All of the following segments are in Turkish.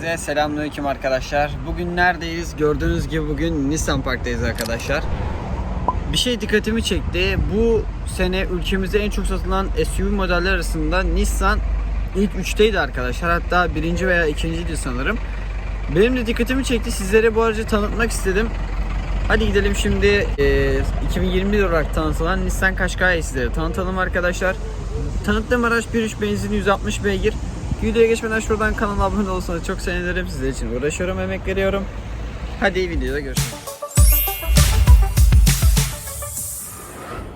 Herkese selamünaleyküm arkadaşlar. Bugün neredeyiz? Gördüğünüz gibi bugün Nissan Park'tayız arkadaşlar. Bir şey dikkatimi çekti. Bu sene ülkemizde en çok satılan SUV modeller arasında Nissan ilk 3'teydi arkadaşlar. Hatta birinci veya ikinciydi sanırım. Benim de dikkatimi çekti. Sizlere bu aracı tanıtmak istedim. Hadi gidelim şimdi e, 2021 olarak tanıtılan Nissan Qashqai'yi sizlere tanıtalım arkadaşlar. Tanıttığım araç 1.3 benzin 160 beygir. Videoya geçmeden şuradan kanala abone olursanız çok sevinirim. Sizler için uğraşıyorum, emek veriyorum. Hadi videoda görüşürüz.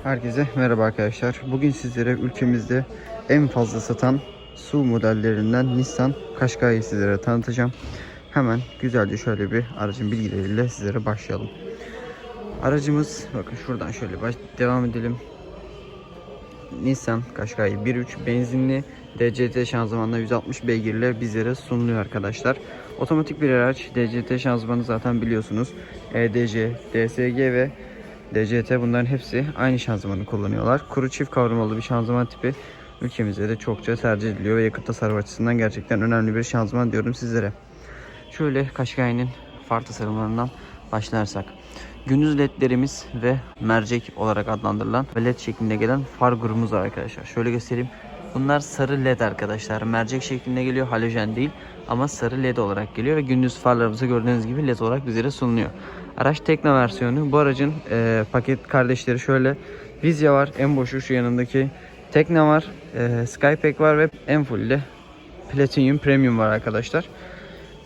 Herkese merhaba arkadaşlar. Bugün sizlere ülkemizde en fazla satan SUV modellerinden Nissan Qashqai'yi sizlere tanıtacağım. Hemen güzelce şöyle bir aracın bilgileriyle sizlere başlayalım. Aracımız bakın şuradan şöyle baş devam edelim. Nissan Qashqai 1.3 benzinli DCT şanzımanla 160 beygirle bizlere sunuluyor arkadaşlar. Otomatik bir araç. DCT şanzımanı zaten biliyorsunuz. EDC, DSG ve DCT bunların hepsi aynı şanzımanı kullanıyorlar. Kuru çift kavramalı bir şanzıman tipi ülkemizde de çokça tercih ediliyor ve yakıt tasarrufu açısından gerçekten önemli bir şanzıman diyorum sizlere. Şöyle Qashqai'nin far tasarımlarından başlarsak. Gündüz ledlerimiz ve mercek olarak adlandırılan ve led şeklinde gelen far grubumuz var arkadaşlar. Şöyle göstereyim. Bunlar sarı led arkadaşlar. Mercek şeklinde geliyor. Halojen değil ama sarı led olarak geliyor ve gündüz farlarımızı gördüğünüz gibi led olarak bizlere sunuluyor. Araç Tekno versiyonu. Bu aracın e, paket kardeşleri şöyle. Vizya var. En boşu şu yanındaki. Tekno var. E, Skypack var ve en fullde Platinum Premium var arkadaşlar.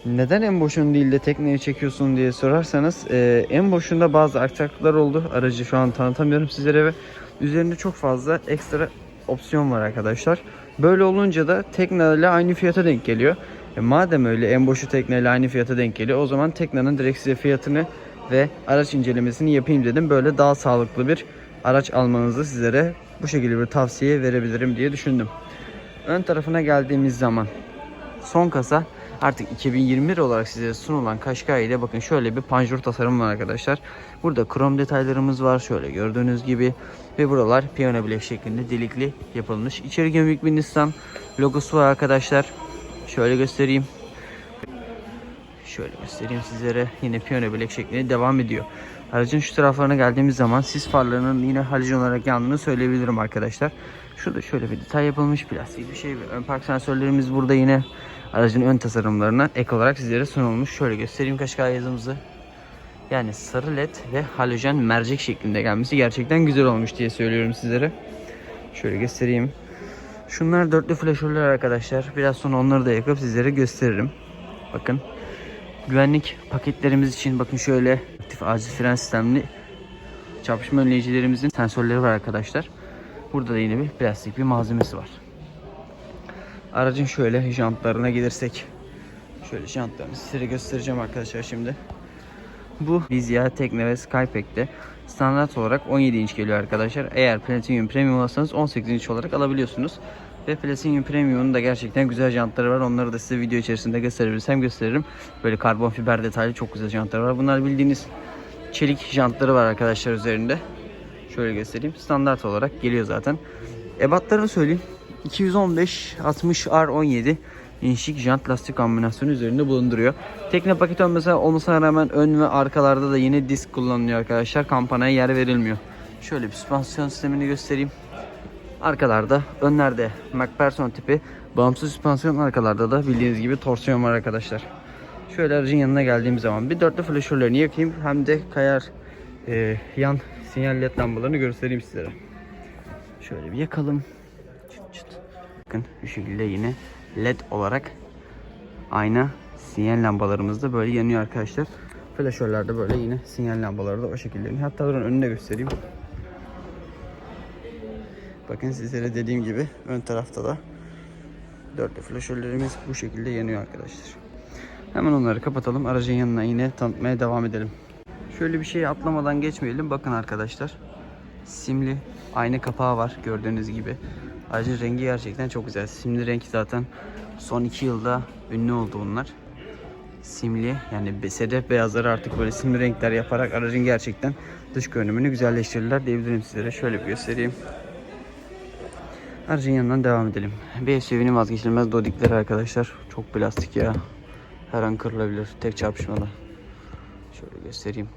Neden en boşun değil de tekneye çekiyorsun diye sorarsanız e, en boşunda bazı aksaklıklar oldu. Aracı şu an tanıtamıyorum sizlere ve üzerinde çok fazla ekstra opsiyon var arkadaşlar. Böyle olunca da tekneyle aynı fiyata denk geliyor. E, madem öyle en boşu tekneyle aynı fiyata denk geliyor o zaman teknenin direkt size fiyatını ve araç incelemesini yapayım dedim. Böyle daha sağlıklı bir araç almanızı sizlere bu şekilde bir tavsiye verebilirim diye düşündüm. Ön tarafına geldiğimiz zaman son kasa artık 2021 olarak size sunulan Qashqai ile bakın şöyle bir panjur tasarım var arkadaşlar. Burada krom detaylarımız var şöyle gördüğünüz gibi ve buralar piyano bilek şeklinde delikli yapılmış. İçeri gömük bir Nissan logosu var arkadaşlar. Şöyle göstereyim. Şöyle göstereyim sizlere. Yine piyano bilek şeklinde devam ediyor. Aracın şu taraflarına geldiğimiz zaman sis farlarının yine halojen olarak yandığını söyleyebilirim arkadaşlar. Şurada şöyle bir detay yapılmış plastik bir şey. Ön park sensörlerimiz burada yine aracın ön tasarımlarına ek olarak sizlere sunulmuş. Şöyle göstereyim Qashqai yazımızı. Yani sarı led ve halojen mercek şeklinde gelmesi gerçekten güzel olmuş diye söylüyorum sizlere. Şöyle göstereyim. Şunlar dörtlü flaşörler arkadaşlar. Biraz sonra onları da yakıp sizlere gösteririm. Bakın. Güvenlik paketlerimiz için bakın şöyle aktif acil fren sistemli çarpışma önleyicilerimizin sensörleri var arkadaşlar. Burada da yine bir plastik bir malzemesi var. Aracın şöyle jantlarına gelirsek. Şöyle jantlarını size göstereceğim arkadaşlar şimdi. Bu Vizya, Tekne ve Skypack'te standart olarak 17 inç geliyor arkadaşlar. Eğer Platinum Premium alırsanız 18 inç olarak alabiliyorsunuz. Ve Platinum Premium'un da gerçekten güzel jantları var. Onları da size video içerisinde gösterebilirsem gösteririm. Böyle karbon fiber detaylı çok güzel jantları var. Bunlar bildiğiniz çelik jantları var arkadaşlar üzerinde. Şöyle göstereyim. Standart olarak geliyor zaten. Ebatlarını söyleyeyim. 215 60 R17 inçlik jant lastik kombinasyonu üzerinde bulunduruyor. Tekne paket olmasa olmasına rağmen ön ve arkalarda da yine disk kullanılıyor arkadaşlar. Kampanaya yer verilmiyor. Şöyle bir süspansiyon sistemini göstereyim. Arkalarda, önlerde MacPherson tipi bağımsız süspansiyon arkalarda da bildiğiniz gibi torsiyon var arkadaşlar. Şöyle aracın yanına geldiğim zaman bir dörtlü flaşörlerini yakayım hem de kayar e, yan sinyal led lambalarını göstereyim sizlere. Şöyle bir yakalım. Çıt. Bakın şu şekilde yine led olarak ayna sinyal lambalarımız da böyle yanıyor arkadaşlar. Flaşörlerde böyle yine sinyal lambaları da o şekilde yanıyor. Hatta durun önüne göstereyim. Bakın sizlere dediğim gibi ön tarafta da dörtlü flaşörlerimiz bu şekilde yanıyor arkadaşlar. Hemen onları kapatalım. Aracın yanına yine tanıtmaya devam edelim. Şöyle bir şey atlamadan geçmeyelim. Bakın arkadaşlar. Simli ayna kapağı var gördüğünüz gibi. Aracın rengi gerçekten çok güzel. Simli renk zaten son iki yılda ünlü oldu bunlar. Simli yani sedef beyazları artık böyle simli renkler yaparak aracın gerçekten dış görünümünü güzelleştirirler diyebilirim sizlere. Şöyle bir göstereyim. Aracın yanından devam edelim. Bir SUV'nin vazgeçilmez dodikleri arkadaşlar. Çok plastik ya. Her an kırılabilir tek çarpışmada. Şöyle göstereyim.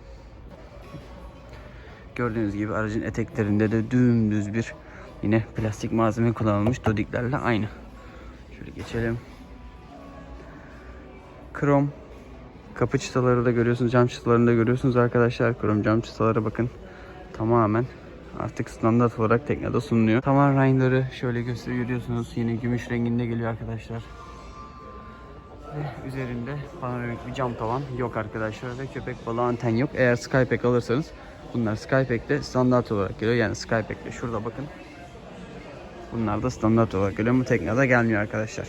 Gördüğünüz gibi aracın eteklerinde de dümdüz bir yine plastik malzeme kullanılmış dodiklerle aynı. Şöyle geçelim. Krom kapı çıtaları da görüyorsunuz, cam çıtalarını da görüyorsunuz arkadaşlar. Krom cam çıtaları bakın tamamen artık standart olarak teknede sunuluyor. Tavan rayları şöyle gösteriyor görüyorsunuz. Yine gümüş renginde geliyor arkadaşlar. Ve üzerinde panoramik bir cam tavan yok arkadaşlar ve köpek balığı anten yok. Eğer Skypack alırsanız bunlar Skypack'te standart olarak geliyor. Yani Skypack'te şurada bakın. Bunlar da standart olarak geliyor. Bu teknede gelmiyor arkadaşlar.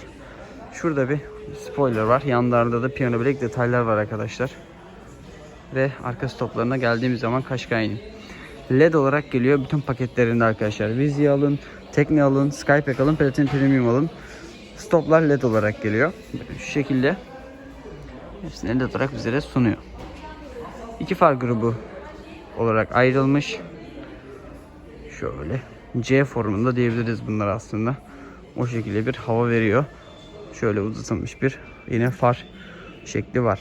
Şurada bir spoiler var. Yanlarında da piyano bilek detaylar var arkadaşlar. Ve arka stoplarına geldiğimiz zaman Kaşkay'ın LED olarak geliyor bütün paketlerinde arkadaşlar. Vizya alın, Tekne alın, Skypack alın, Platin Premium alın. Stoplar LED olarak geliyor. Şu şekilde hepsini LED olarak bizlere sunuyor. İki far grubu olarak ayrılmış. Şöyle C formunda diyebiliriz bunlar aslında. O şekilde bir hava veriyor. Şöyle uzatılmış bir yine far şekli var.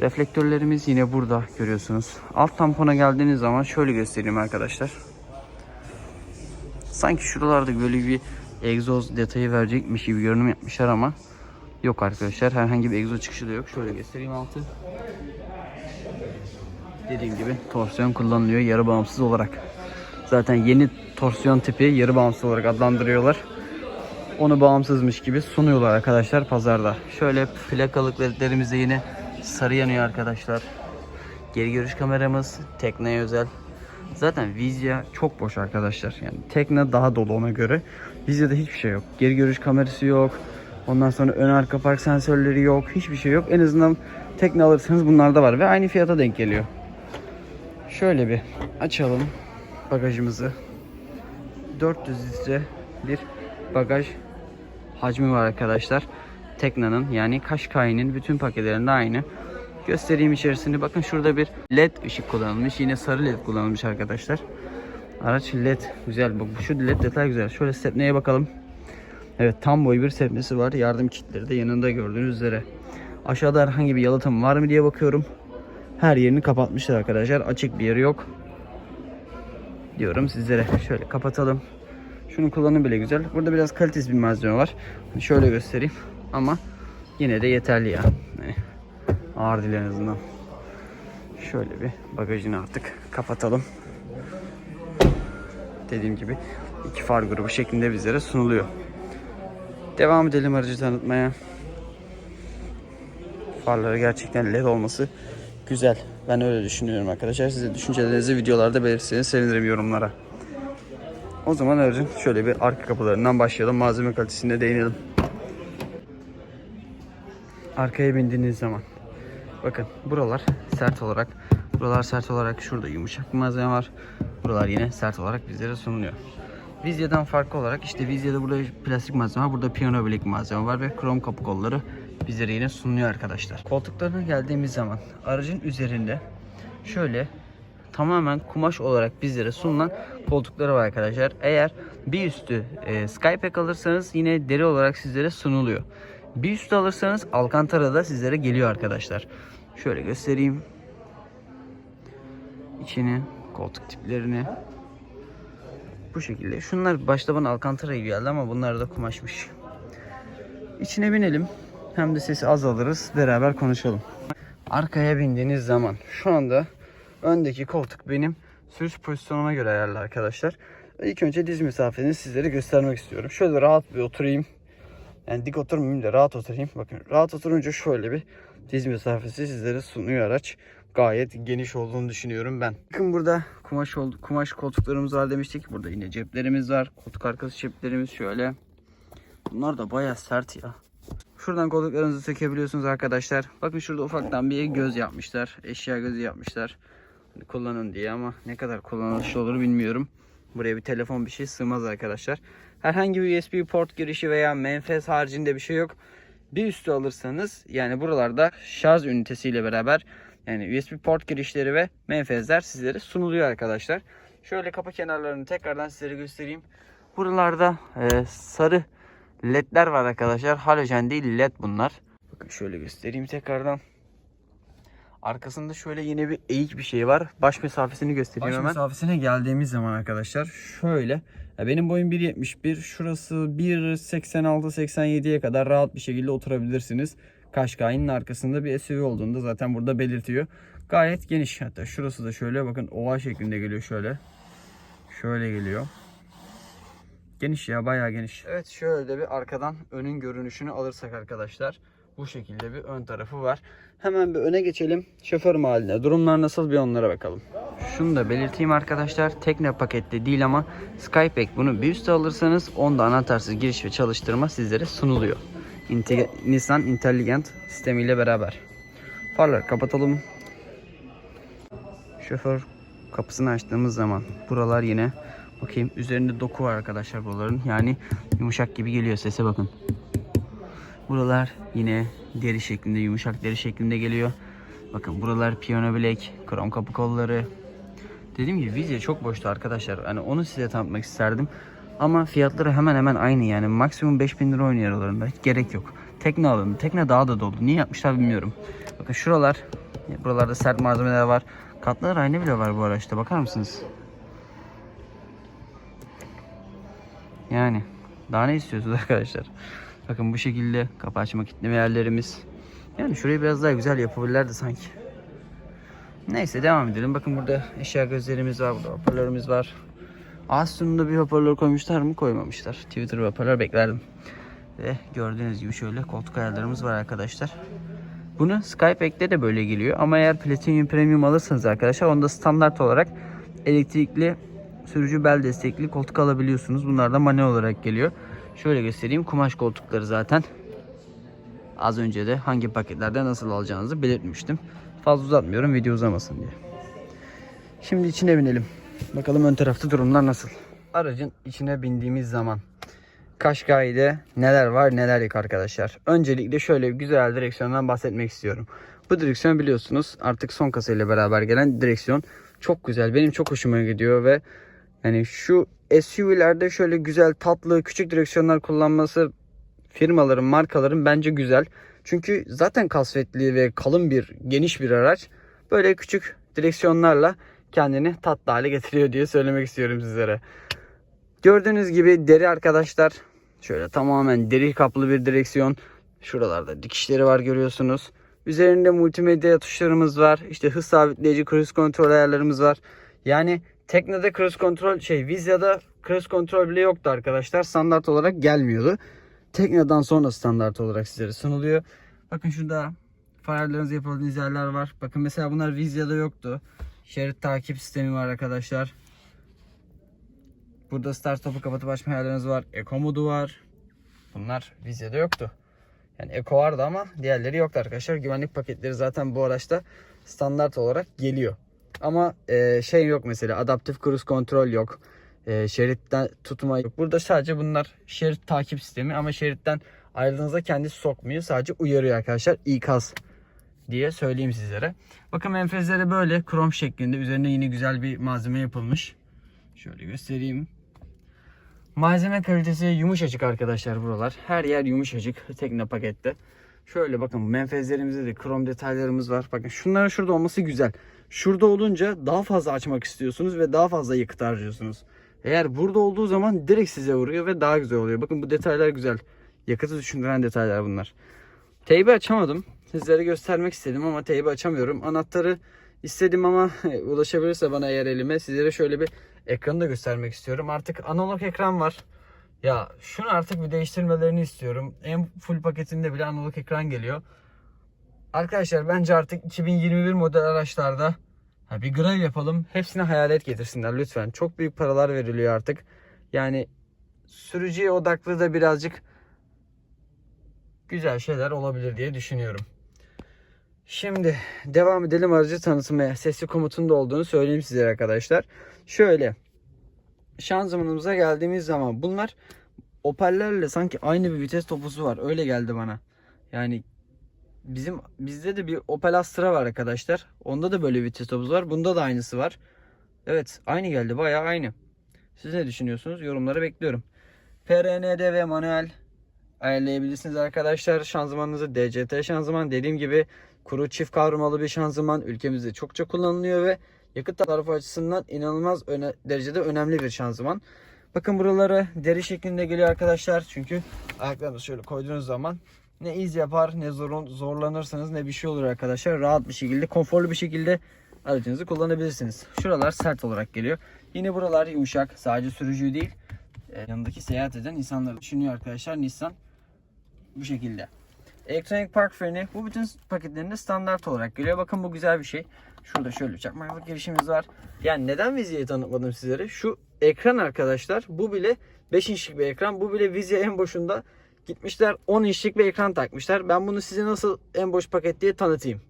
Reflektörlerimiz yine burada görüyorsunuz. Alt tampona geldiğiniz zaman şöyle göstereyim arkadaşlar. Sanki şuralarda böyle bir egzoz detayı verecekmiş gibi görünüm yapmışlar ama yok arkadaşlar. Herhangi bir egzoz çıkışı da yok. Şöyle göstereyim altı. Dediğim gibi torsiyon kullanılıyor yarı bağımsız olarak. Zaten yeni torsiyon tipi yarı bağımsız olarak adlandırıyorlar. Onu bağımsızmış gibi sunuyorlar arkadaşlar pazarda. Şöyle plakalık ledlerimiz yine sarı yanıyor arkadaşlar. Geri görüş kameramız tekneye özel. Zaten Vizya çok boş arkadaşlar. Yani tekne daha dolu ona göre. Vizya'da hiçbir şey yok. Geri görüş kamerası yok. Ondan sonra ön arka park sensörleri yok. Hiçbir şey yok. En azından tekne alırsanız bunlar da var ve aynı fiyata denk geliyor. Şöyle bir açalım bagajımızı. 400 litre bir bagaj hacmi var arkadaşlar. Tekna'nın yani Kaşkay'ın bütün paketlerinde aynı. Göstereyim içerisini. Bakın şurada bir led ışık kullanılmış. Yine sarı led kullanılmış arkadaşlar. Araç led güzel. Bak şu led detay güzel. Şöyle stepneye bakalım. Evet tam boy bir stepnesi var. Yardım kitleri de yanında gördüğünüz üzere. Aşağıda herhangi bir yalıtım var mı diye bakıyorum. Her yerini kapatmışlar arkadaşlar. Açık bir yeri yok. Diyorum sizlere. Şöyle kapatalım. Şunun kullanımı bile güzel. Burada biraz kalitesiz bir malzeme var. Şöyle göstereyim. Ama yine de yeterli ya. Yani ağır değil en azından. Şöyle bir bagajını artık kapatalım. Dediğim gibi iki far grubu şeklinde bizlere sunuluyor. Devam edelim aracı tanıtmaya. Farları gerçekten led olması güzel. Ben öyle düşünüyorum arkadaşlar. Size düşüncelerinizi videolarda belirtirseniz sevinirim yorumlara. O zaman aracın şöyle bir arka kapılarından başlayalım. Malzeme kalitesine değinelim. Arkaya bindiğiniz zaman bakın buralar sert olarak buralar sert olarak şurada yumuşak bir malzeme var. Buralar yine sert olarak bizlere sunuluyor. Vizya'dan farklı olarak işte Vizya'da burada plastik malzeme var. Burada piyano bilek malzeme var ve krom kapı kolları bizlere yine sunuluyor arkadaşlar. Koltuklarına geldiğimiz zaman aracın üzerinde şöyle tamamen kumaş olarak bizlere sunulan koltukları var arkadaşlar. Eğer bir üstü e, Skypack alırsanız yine deri olarak sizlere sunuluyor. Bir üstü alırsanız Alcantara'da sizlere geliyor arkadaşlar. Şöyle göstereyim. İçini, koltuk tiplerini. Bu şekilde. Şunlar başta bana Alcantara gibi geldi ama bunlar da kumaşmış. İçine binelim. Hem de sesi az alırız. Beraber konuşalım. Arkaya bindiğiniz zaman şu anda öndeki koltuk benim sürüş pozisyonuma göre ayarlı arkadaşlar. İlk önce diz mesafesini sizlere göstermek istiyorum. Şöyle rahat bir oturayım. Yani dik oturmayayım da rahat oturayım. Bakın rahat oturunca şöyle bir diz mesafesi sizlere sunuyor araç. Gayet geniş olduğunu düşünüyorum ben. Bakın burada kumaş oldu, kumaş koltuklarımız var demiştik. Burada yine ceplerimiz var. Koltuk arkası ceplerimiz şöyle. Bunlar da baya sert ya. Şuradan koltuklarınızı sökebiliyorsunuz arkadaşlar. Bakın şurada ufaktan bir göz yapmışlar. Eşya gözü yapmışlar. Hani kullanın diye ama ne kadar kullanışlı olur bilmiyorum. Buraya bir telefon bir şey sığmaz arkadaşlar. Herhangi bir USB port girişi veya menfez haricinde bir şey yok. Bir üstü alırsanız yani buralarda şarj ünitesiyle beraber yani USB port girişleri ve menfezler sizlere sunuluyor arkadaşlar. Şöyle kapı kenarlarını tekrardan sizlere göstereyim. Buralarda e, sarı ledler var arkadaşlar. Halojen değil led bunlar. Bakın şöyle göstereyim tekrardan. Arkasında şöyle yine bir eğik bir şey var. Baş mesafesini göstereyim Baş hemen. mesafesine geldiğimiz zaman arkadaşlar şöyle. Ya benim boyum 1.71. Şurası 1.86-87'ye kadar rahat bir şekilde oturabilirsiniz. Kaşkay'ın arkasında bir SUV olduğunda zaten burada belirtiyor. Gayet geniş. Hatta şurası da şöyle bakın oval şeklinde geliyor şöyle. Şöyle geliyor. Geniş ya bayağı geniş. Evet şöyle de bir arkadan önün görünüşünü alırsak arkadaşlar. Bu şekilde bir ön tarafı var. Hemen bir öne geçelim. Şoför mahalline. Durumlar nasıl bir onlara bakalım. Şunu da belirteyim arkadaşlar. Tekne pakette değil ama Skypack bunu bir üste alırsanız onda anahtarsız giriş ve çalıştırma sizlere sunuluyor. Inte- Nissan Intelligent sistemiyle beraber. Farları kapatalım. Şoför kapısını açtığımız zaman buralar yine bakayım üzerinde doku var arkadaşlar buraların. Yani yumuşak gibi geliyor sese bakın. Buralar yine deri şeklinde, yumuşak deri şeklinde geliyor. Bakın buralar piyano bilek, krom kapı kolları. Dediğim gibi vizye çok boştu arkadaşlar. Hani onu size tanıtmak isterdim. Ama fiyatları hemen hemen aynı yani. Maksimum 5000 lira oynuyor aralarında. Hiç gerek yok. Tekne alın. Tekne daha da dolu. Niye yapmışlar bilmiyorum. Bakın şuralar. Buralarda sert malzemeler var. Katlar aynı bile var bu araçta. Bakar mısınız? Yani daha ne istiyorsunuz arkadaşlar? Bakın bu şekilde kapı açma kitleme yerlerimiz. Yani şurayı biraz daha güzel yapabilirlerdi sanki. Neyse devam edelim. Bakın burada eşya gözlerimiz var. Burada hoparlörümüz var. Sonunda bir hoparlör koymuşlar mı? Koymamışlar. Twitter hoparlör beklerdim. Ve gördüğünüz gibi şöyle koltuk ayarlarımız var arkadaşlar. Bunu Skypack'te de böyle geliyor. Ama eğer Platinum Premium alırsanız arkadaşlar onda standart olarak elektrikli sürücü bel destekli koltuk alabiliyorsunuz. Bunlar da manuel olarak geliyor. Şöyle göstereyim. Kumaş koltukları zaten. Az önce de hangi paketlerde nasıl alacağınızı belirtmiştim. Fazla uzatmıyorum video uzamasın diye. Şimdi içine binelim. Bakalım ön tarafta durumlar nasıl. Aracın içine bindiğimiz zaman Kaşkay'da neler var neler yok arkadaşlar. Öncelikle şöyle güzel direksiyondan bahsetmek istiyorum. Bu direksiyon biliyorsunuz artık son kasayla beraber gelen direksiyon çok güzel. Benim çok hoşuma gidiyor ve yani şu SUV'lerde şöyle güzel tatlı küçük direksiyonlar kullanması firmaların markaların bence güzel. Çünkü zaten kasvetli ve kalın bir geniş bir araç. Böyle küçük direksiyonlarla kendini tatlı hale getiriyor diye söylemek istiyorum sizlere. Gördüğünüz gibi deri arkadaşlar. Şöyle tamamen deri kaplı bir direksiyon. Şuralarda dikişleri var görüyorsunuz. Üzerinde multimedya tuşlarımız var. İşte hız sabitleyici cruise kontrol ayarlarımız var. Yani Tekne'de cruise kontrol şey Vizya'da cruise kontrol bile yoktu arkadaşlar. Standart olarak gelmiyordu. Tekne'den sonra standart olarak sizlere sunuluyor. Bakın şurada farlarınızı yapabildiğiniz yerler var. Bakın mesela bunlar Vizya'da yoktu. Şerit takip sistemi var arkadaşlar. Burada start stop'u kapatıp açma ayarlarınız var. Eco modu var. Bunlar Vizya'da yoktu. Yani Eco vardı ama diğerleri yoktu arkadaşlar. Güvenlik paketleri zaten bu araçta standart olarak geliyor. Ama e, şey yok mesela adaptif cruise kontrol yok. E, şeritten tutma yok. Burada sadece bunlar şerit takip sistemi ama şeritten ayrıldığınızda kendisi sokmuyor. Sadece uyarıyor arkadaşlar. İkaz diye söyleyeyim sizlere. Bakın menfezleri böyle krom şeklinde. Üzerine yine güzel bir malzeme yapılmış. Şöyle göstereyim. Malzeme kalitesi yumuşacık arkadaşlar buralar. Her yer yumuşacık tekne pakette. Şöyle bakın menfezlerimizde de krom detaylarımız var. Bakın şunların şurada olması güzel. Şurada olunca daha fazla açmak istiyorsunuz ve daha fazla yakıt harcıyorsunuz. Eğer burada olduğu zaman direkt size vuruyor ve daha güzel oluyor. Bakın bu detaylar güzel. Yakıtı düşündüren detaylar bunlar. Teybi açamadım. Sizlere göstermek istedim ama teybi açamıyorum. Anahtarı istedim ama ulaşabilirse bana eğer elime sizlere şöyle bir ekranı da göstermek istiyorum. Artık analog ekran var. Ya şunu artık bir değiştirmelerini istiyorum. En full paketinde bile analog ekran geliyor. Arkadaşlar bence artık 2021 model araçlarda ha, bir gravel yapalım. Hepsine hayalet getirsinler lütfen. Çok büyük paralar veriliyor artık. Yani sürücüye odaklı da birazcık güzel şeyler olabilir diye düşünüyorum. Şimdi devam edelim aracı tanıtmaya. Sesli komutun da olduğunu söyleyeyim size arkadaşlar. Şöyle şanzımanımıza geldiğimiz zaman bunlar Opel'lerle sanki aynı bir vites topusu var. Öyle geldi bana. Yani bizim bizde de bir Opel Astra var arkadaşlar. Onda da böyle vites topuzu var. Bunda da aynısı var. Evet aynı geldi. Bayağı aynı. Siz ne düşünüyorsunuz? Yorumları bekliyorum. PRND ve manuel ayarlayabilirsiniz arkadaşlar. Şanzımanınızı DCT şanzıman dediğim gibi kuru çift kavrumalı bir şanzıman ülkemizde çokça kullanılıyor ve yakıt tasarrufu açısından inanılmaz öne- derecede önemli bir şanzıman. Bakın buraları deri şeklinde geliyor arkadaşlar. Çünkü ayaklarınızı şöyle koyduğunuz zaman ne iz yapar ne zor, zorlanırsınız ne bir şey olur arkadaşlar. Rahat bir şekilde konforlu bir şekilde aracınızı kullanabilirsiniz. Şuralar sert olarak geliyor. Yine buralar yumuşak. Sadece sürücü değil. e, yanındaki seyahat eden insanları düşünüyor arkadaşlar. Nissan bu şekilde. Elektronik park freni bu bütün paketlerinde standart olarak geliyor. Bakın bu güzel bir şey. Şurada şöyle çakmaklık girişimiz var. Yani neden Vizia'yı tanıtmadım sizlere? Şu ekran arkadaşlar bu bile 5 inçlik bir ekran. Bu bile Vizia en boşunda gitmişler 10 inçlik bir ekran takmışlar. Ben bunu size nasıl en boş paket diye tanıtayım.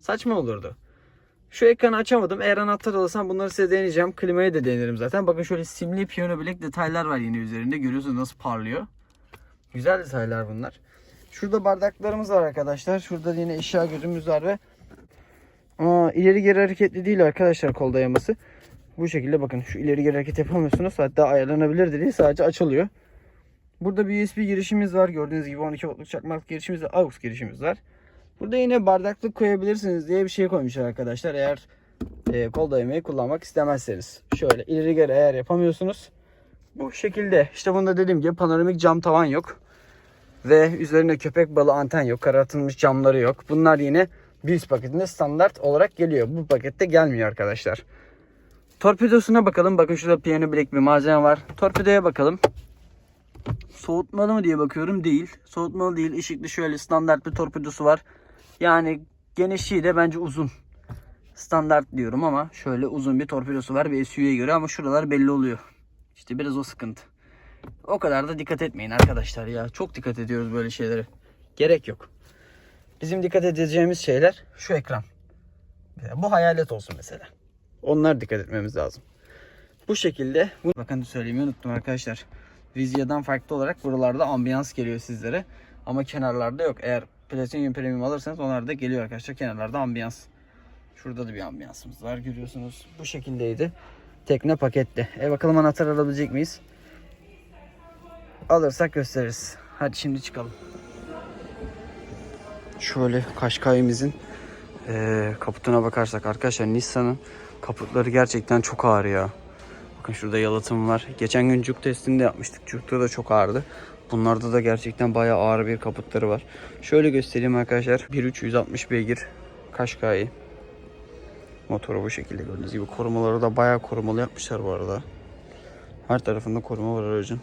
Saçma olurdu. Şu ekranı açamadım. Eğer anahtar alırsam bunları size deneyeceğim. Klimayı da denerim zaten. Bakın şöyle simli piyano bilek detaylar var yine üzerinde. Görüyorsunuz nasıl parlıyor. Güzel detaylar bunlar. Şurada bardaklarımız var arkadaşlar. Şurada yine eşya gözümüz var ve Aa, ileri geri hareketli değil arkadaşlar kol dayaması. Bu şekilde bakın şu ileri geri hareket yapamıyorsunuz. Hatta ayarlanabilir de değil sadece açılıyor. Burada bir USB girişimiz var. Gördüğünüz gibi 12 voltluk çakmaklık girişimiz ve AUX girişimiz var. Burada yine bardaklık koyabilirsiniz diye bir şey koymuşlar arkadaşlar. Eğer e, kol dayamayı kullanmak istemezseniz. Şöyle ileri geri eğer yapamıyorsunuz. Bu şekilde. İşte bunda dediğim gibi panoramik cam tavan yok. Ve üzerinde köpek balı anten yok. Karartılmış camları yok. Bunlar yine bir paketinde standart olarak geliyor. Bu pakette gelmiyor arkadaşlar. Torpidosuna bakalım. Bakın şurada piyano bilek bir malzeme var. Torpidoya bakalım. Soğutmalı mı diye bakıyorum. Değil. Soğutmalı değil. Işıklı şöyle standart bir torpidosu var. Yani genişliği de bence uzun. Standart diyorum ama şöyle uzun bir torpidosu var bir SUV'ye göre ama şuralar belli oluyor. İşte biraz o sıkıntı. O kadar da dikkat etmeyin arkadaşlar ya. Çok dikkat ediyoruz böyle şeylere. Gerek yok. Bizim dikkat edeceğimiz şeyler şu ekran. Bu hayalet olsun mesela. Onlar dikkat etmemiz lazım. Bu şekilde. Bakın söylemeyi unuttum arkadaşlar. Vizya'dan farklı olarak buralarda ambiyans geliyor sizlere. Ama kenarlarda yok. Eğer Platinum Premium alırsanız onlar da geliyor arkadaşlar. Kenarlarda ambiyans. Şurada da bir ambiyansımız var görüyorsunuz. Bu şekildeydi. Tekne pakette. E bakalım anahtar alabilecek miyiz? Alırsak gösteririz. Hadi şimdi çıkalım. Şöyle Kaşkay'ımızın eee kaputuna bakarsak arkadaşlar Nissan'ın kaputları gerçekten çok ağır ya. Bakın şurada yalıtım var. Geçen gün cuk testini de yapmıştık. Cuk'ta da çok ağırdı. Bunlarda da gerçekten bayağı ağır bir kaputları var. Şöyle göstereyim arkadaşlar. 1.360 beygir Kaşkay. Motoru bu şekilde gördüğünüz gibi. Korumaları da bayağı korumalı yapmışlar bu arada. Her tarafında koruma var aracın.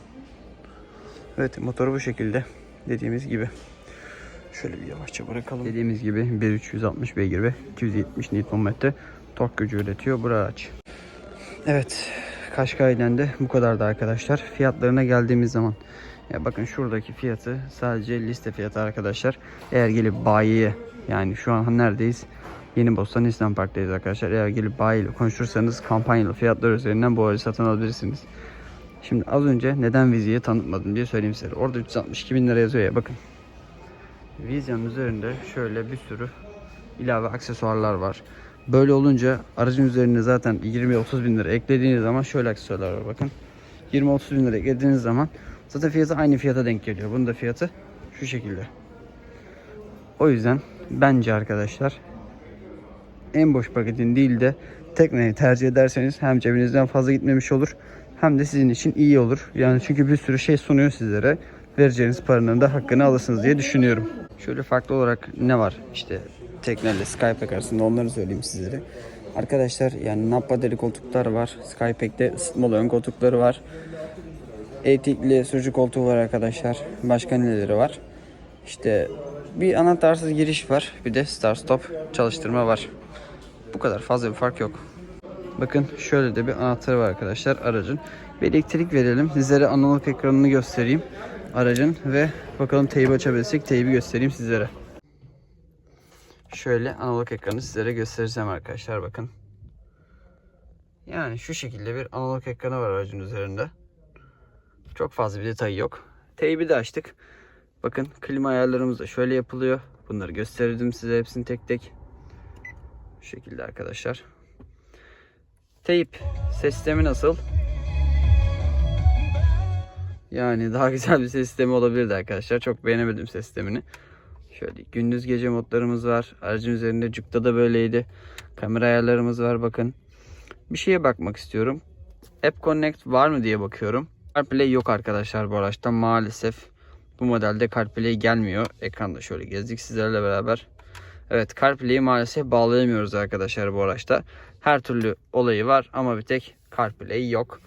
Evet motoru bu şekilde. Dediğimiz gibi. Şöyle bir yavaşça bırakalım. Dediğimiz gibi 1.360 beygir ve 270 Nm tork gücü üretiyor bu araç. Evet. Kaşkay'dan de bu kadardı arkadaşlar. Fiyatlarına geldiğimiz zaman ya bakın şuradaki fiyatı sadece liste fiyatı arkadaşlar. Eğer gelip bayiye yani şu an neredeyiz? Yeni Bostan İslam Park'tayız arkadaşlar. Eğer gelip bayiyle konuşursanız kampanyalı fiyatlar üzerinden bu aracı satın alabilirsiniz. Şimdi az önce neden Vizia'yı tanıtmadım diye söyleyeyim size. Orada 362 bin lira yazıyor ya bakın. Vizya'nın üzerinde şöyle bir sürü ilave aksesuarlar var. Böyle olunca aracın üzerine zaten 20-30 bin lira eklediğiniz zaman şöyle aksesuarlar var bakın. 20-30 bin lira eklediğiniz zaman zaten fiyatı aynı fiyata denk geliyor. Bunun da fiyatı şu şekilde. O yüzden bence arkadaşlar en boş paketin değil de tekneyi tercih ederseniz hem cebinizden fazla gitmemiş olur hem de sizin için iyi olur. Yani çünkü bir sürü şey sunuyor sizlere. Vereceğiniz paranın da hakkını alırsınız diye düşünüyorum. Şöyle farklı olarak ne var? İşte tekneyle Skypack arasında onları söyleyeyim sizlere. Arkadaşlar yani nappa deri koltuklar var. Skypack'te ısıtmalı ön koltukları var. Etikli sürücü koltuğu var arkadaşlar. Başka neleri var? İşte bir anahtarsız giriş var. Bir de start stop çalıştırma var. Bu kadar fazla bir fark yok. Bakın şöyle de bir anahtarı var arkadaşlar aracın. Bir elektrik verelim. Sizlere analog ekranını göstereyim aracın ve bakalım teybi açabilsek teybi göstereyim sizlere. Şöyle analog ekranı sizlere göstereceğim arkadaşlar bakın. Yani şu şekilde bir analog ekranı var aracın üzerinde. Çok fazla bir detayı yok. Teybi de açtık. Bakın klima ayarlarımız da şöyle yapılıyor. Bunları gösterdim size hepsini tek tek. Şu şekilde arkadaşlar. Teyip sistemi nasıl? Yani daha güzel bir ses sistemi olabilirdi arkadaşlar. Çok beğenemedim ses sistemini. Şöyle gündüz gece modlarımız var. Aracın üzerinde cukta da böyleydi. Kamera ayarlarımız var bakın. Bir şeye bakmak istiyorum. App Connect var mı diye bakıyorum. CarPlay yok arkadaşlar bu araçta maalesef. Bu modelde CarPlay gelmiyor. Ekranda şöyle gezdik sizlerle beraber. Evet CarPlay'i maalesef bağlayamıyoruz arkadaşlar bu araçta. Her türlü olayı var ama bir tek CarPlay yok.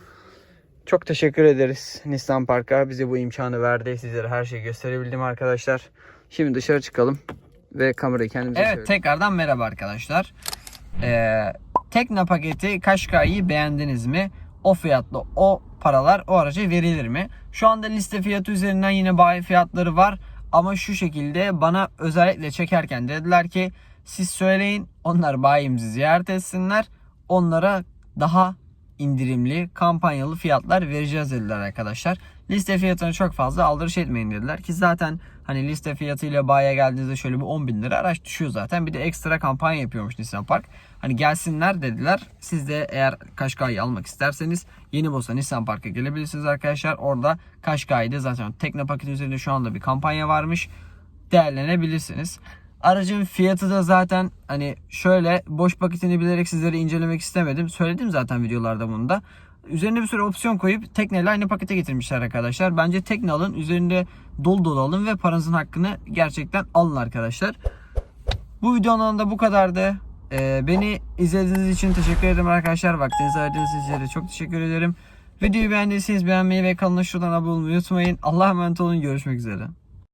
Çok teşekkür ederiz Nissan Park'a bize bu imkanı verdi. Sizlere her şeyi gösterebildim arkadaşlar. Şimdi dışarı çıkalım ve kamerayı kendimize Evet çevirelim. tekrardan merhaba arkadaşlar. Ee, Tekna paketi Kaşkay'ı beğendiniz mi? O fiyatlı o paralar o araca verilir mi? Şu anda liste fiyatı üzerinden yine bayi fiyatları var. Ama şu şekilde bana özellikle çekerken dediler ki siz söyleyin onlar bayimizi ziyaret etsinler. Onlara daha indirimli kampanyalı fiyatlar vereceğiz dediler arkadaşlar. Liste fiyatını çok fazla aldırış etmeyin dediler ki zaten hani liste fiyatıyla bayiye geldiğinizde şöyle bir 10 bin lira araç düşüyor zaten. Bir de ekstra kampanya yapıyormuş Nissan Park. Hani gelsinler dediler. Siz de eğer Kaşkay'ı almak isterseniz Yeni Bosa Nissan Park'a gelebilirsiniz arkadaşlar. Orada Kaşkay'da zaten Tekno paketin üzerinde şu anda bir kampanya varmış. Değerlenebilirsiniz. Aracın fiyatı da zaten hani şöyle boş paketini bilerek sizlere incelemek istemedim. Söyledim zaten videolarda bunu da. Üzerine bir sürü opsiyon koyup Tekne ile aynı pakete getirmişler arkadaşlar. Bence Tekne alın. Üzerinde dolu dolu alın ve paranızın hakkını gerçekten alın arkadaşlar. Bu videonun da bu kadardı. Ee, beni izlediğiniz için teşekkür ederim arkadaşlar. Vaktinizi ayırdığınız için çok teşekkür ederim. Videoyu beğendiyseniz beğenmeyi ve kanala şuradan abone olmayı unutmayın. Allah'a emanet olun. Görüşmek üzere.